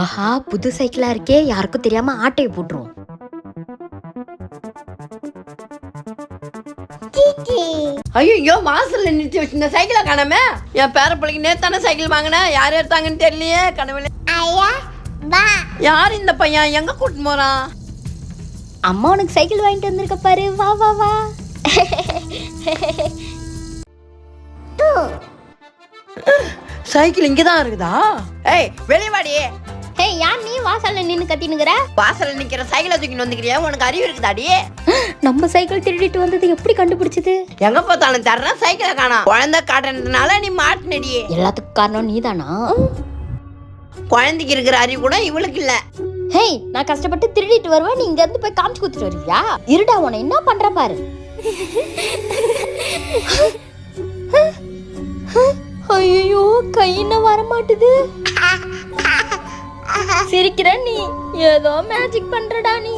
ஆஹா புது சைக்கிளா இருக்கே. யாருக்கும் தெரியாம ஆட்டையை போட்டுருவோம். ஐயோ வாசல்ல நிறுத்தி வச்சிருந்த சைக்கிளை காணாம? என் பேர பிள்ளைக்கு நேத்தான சைக்கிள் வாங்கினேன் யார் எடுத்தாங்கன்னு தெரியலையே வா. யார் இந்த பையன்? எங்க கூட்டிட்டு போறான்? அம்மா உனக்கு சைக்கிள் வாங்கிட்டு வந்திருக்க பாரு. வா வா வா. சைக்கிள் இங்கதான் இருக்குதா? ஏய் வெளிய வாடி. ஹே யார் நீ? வாசல்ல நின்னு கத்தினுங்கிற வாசல்ல நிக்கிற சைக்கிளை தூக்கிட்டு வந்துக்கிறியா உனக்கு அறிவு இருக்குதாடி நம்ம சைக்கிள் திருடிட்டு வந்தது எப்படி கண்டுபிடிச்சது? எங்க பார்த்தாலும் தர்றேன் சைக்கிளை காணோம். குழந்தை காட்டுறதுனால நீ மாட்டினடி எல்லாத்துக்கும் காரணம் நீதானா? குழந்தைக்கு இருக்கிற அறிவு கூட இவளுக்கு இல்ல. ஹேய் நான் கஷ்டப்பட்டு திருடிட்டு வருவேன். நீ இங்க இருந்து போய் காமிச்சு குத்துட்டு வருவியா? இருடா உன என்ன பண்ற பாரு? கை இன்னும் வர மாட்டுது சிரிக்கிற நீ. ஏதோ மேஜிக் பண்றடா நீ.